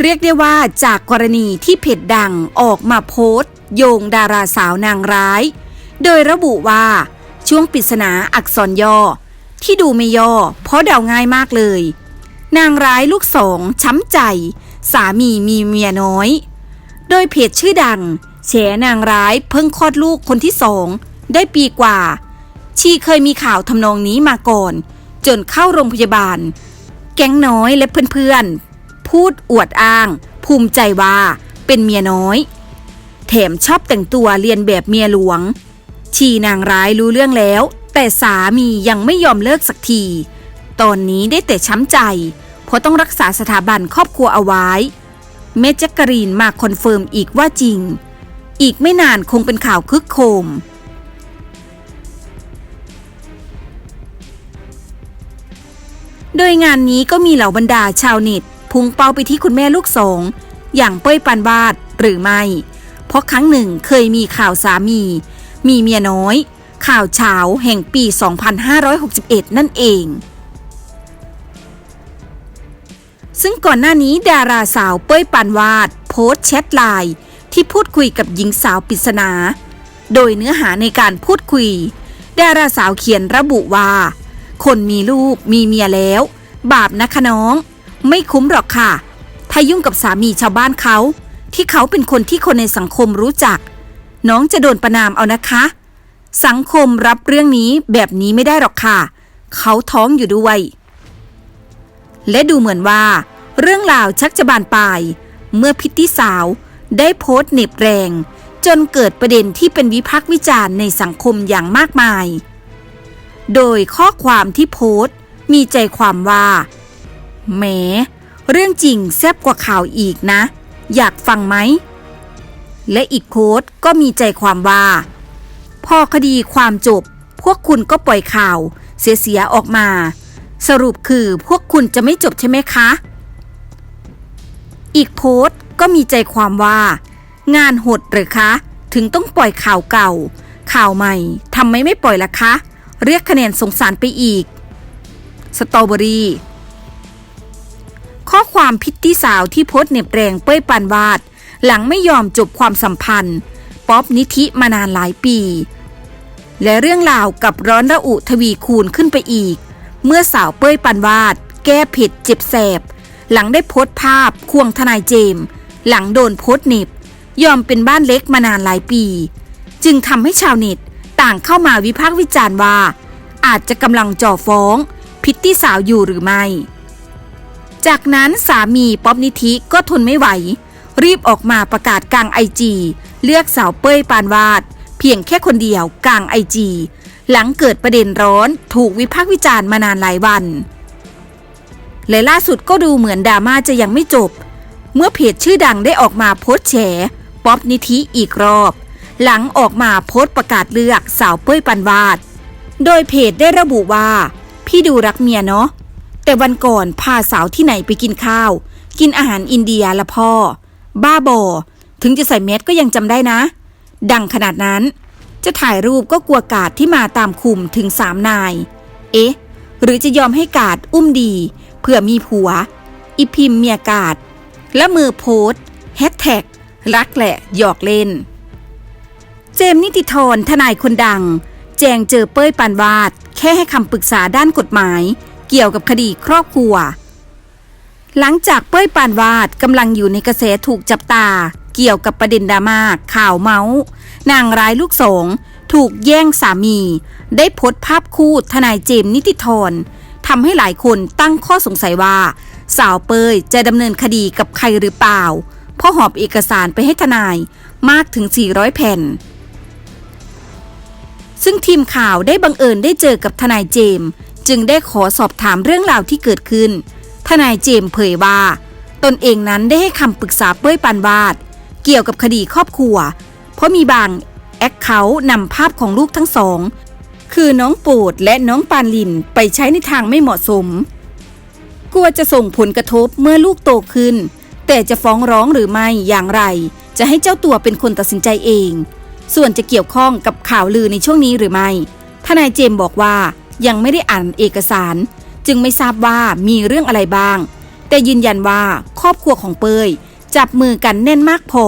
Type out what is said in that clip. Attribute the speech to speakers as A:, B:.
A: เรียกได้ว่าจากกรณีที่เพจดังออกมาโพสต์ โยงดาราสาวนางร้าย โดยระบุว่าช่วงปริศนาอักษรย่อ ที่ดูไม่ย่อ เพราะเดาง่ายมากเลย นางร้ายลูกสองช้ำใจ สามีมีเมียน้อย โดยเพจชื่อดังแฉนางร้ายเพิ่งคลอดลูกคนที่สอง ได้ปีกว่า ชีเคยมีข่าวทำนองนี้มาก่อน จนเข้าโรงพยาบาล แก๊งน้อยและเพื่อนๆ พูดอวดอ้าง ภูมิใจว่าเป็นเมียน้อย แถมชอบแต่งตัวเรียนแบบเมียหลวง ชีนางร้ายรู้เรื่องแล้ว แต่สามียังไม่ยอมเลิกสักที ตอนนี้ได้แต่ช้ำใจ เพราะต้องรักษาสถาบันครอบครัวเอาไว้แม่แจ็คกรีนมาคอนเฟิร์มอีกว่าจริง อีกไม่นานคงเป็นข่าวคึกโคมโดยงานนี้ก็มีเหล่าบรรดาชาวเน็ต พุ่งเป้าไปที่คุณแม่ลูกสองอย่างเป้ยปานวาดหรือไม่ เพราะครั้งหนึ่งเคยมีข่าวสามี มีเมียน้อย ข่าวเช้าแห่งปี 2561 นั่นเอง ซึ่งก่อนหน้านี้ดาราสาวเป้ยปานวาด โพสต์แชทไลน์ที่พูดคุยกับหญิงสาวปริศนา โดยเนื้อหาในการพูดคุย ดาราสาวเขียนระบุว่า คนมีลูกมีเมียแล้ว บาปนะคะน้อง ไม่คุ้มหรอกค่ะ ถ้ายุ่งกับสามีชาวบ้านเขา ที่เขาเป็นคนที่คนในสังคมรู้จัก น้องจะโดนประนามเอานะคะ สังคมรับเรื่องนี้แบบนี้ไม่ได้หรอกค่ะ เขาท้องอยู่ด้วย และดูเหมือนว่า เรื่องราวชักจะบานปลาย เมื่อพิตตี้สาวได้โพสต์เน็บแรง จนเกิดประเด็นที่เป็นวิพากษ์วิจารณ์ในสังคมอย่างมากมาย โดยข้อความที่โพสต์มีใจความว่า แหม เรื่องจริงแซบกว่าข่าวอีกนะ อยากฟังไหม และอีกโพสต์ก็มีใจความว่า พอคดีความจบ พวกคุณก็ปล่อยข่าว เสียๆออกมา สรุปคือพวกคุณจะไม่จบใช่ไหมคะ อีกโพสต์ก็มีใจความว่า งานหดหรือคะ ถึงต้องปล่อยข่าวเก่า ข่าวใหม่ทำไมไม่ปล่อยล่ะคะ เรียกคะแนนสงสารไปอีก สตรอเบอรี่ ข้อความพิตตี้สาวที่โพสเน็บแรงเป้ยปานวาด หลังไม่ยอมจบความสัมพันธ์ ป๊อบนิธิมานานหลายปี และเรื่องราวกับร้อนระอุทวีคูณขึ้นไปอีก เมื่อสาวเป้ยปานวาด แก้เผ็ดเจ็บแสบ หลังได้โพสภาพควงทนายเจมส์หลังโดนโพสเน็บ ยอมเป็นบ้านเล็กมานานหลายปี จึงทำให้ชาวเน็ตต่างเข้ามาวิพากษ์วิจารณ์ว่า อาจจะกำลังจ่อฟ้อง พิตตี้สาวอยู่หรือไม่ จากนั้นสามีป๊อบนิธิก็ทนไม่ไหว รีบออกมาประกาศกลางไอจีเลือกสาวเป้ยปานวาด เพียงแค่คนเดียวกลางไอจีหลังเกิดประเด็นร้อนถูกวิพากษ์วิจารณ์มานานหลายวัน และล่าสุดก็ดูเหมือนดราม่าจะยังไม่จบ เมื่อเพจชื่อดังได้ออกมาโพสต์แฉป๊อบนิธิอีกรอบ หลังออกมาโพสต์ประกาศเลือกสาวเป้ยปันวาด โดยเพจได้ระบุว่า พี่ดูรักเมียเนาะ แต่วันก่อนพาสาวที่ไหนไปกินข้าว กินอาหารอินเดียละพ่อ บ้าบอ ถึงจะใส่เม็ดก็ยังจำได้นะ ดังขนาดนั้น จะถ่ายรูปก็กลัวกาดที่มาตามคุมถึงสามนาย เอ๊ะ หรือจะยอมให้กาดอุ้มดีเพื่อมีผัว อีพิมเมียกาด และมือโพสต์แฮชแท็กรักแหละหยอกเล่น เจมส์นิติธรทนายคนดัง แจงเจอเป้ยปานวาด แค่ให้คำปรึกษาด้านกฎหมาย เกี่ยวกับคดีครอบครัว หลังจากเป้ยปานวาดกำลังอยู่ในกระแสถูกจับตา เกี่ยวกับประเด็นดราม่าข่าวเมาส์นางร้ายลูกสองถูกแย่งสามี ได้โพสต์ภาพคู่ทนายเจมส์นิติธรทำให้หลายคนตั้งข้อสงสัยว่า สาวเปยจะดำเนินคดีกับใครหรือเปล่า เพราะหอบเอกสารไปให้ทนายมากถึง 400 แผ่น ซึ่งทีมข่าวได้บังเอิญได้เจอกับทนายเจมส์ จึงได้ขอสอบถามเรื่องราวที่เกิดขึ้น ทนายเจมส์เผยว่า ตนเองนั้นได้ให้คำปรึกษาเป้ยปานวาด เกี่ยวกับคดีครอบครัว เพราะมีบางแอคเคาท์นำภาพของลูกทั้งสอง คือน้องโปรดและน้องปานลินไปใช้ในทางไม่เหมาะสม กลัวจะส่งผลกระทบเมื่อลูกโตขึ้น แต่จะฟ้องร้องหรือไม่อย่างไร จะให้เจ้าตัวเป็นคนตัดสินใจเอง ส่วนจะเกี่ยวข้องกับข่าวลือในช่วงนี้หรือไม่ทนายเจมส์บอกว่า ยังไม่ได้อ่านเอกสาร จึงไม่ทราบว่ามีเรื่องอะไรบ้าง แต่ยืนยันว่าครอบครัวของเปยจับมือกันแน่นมากพอ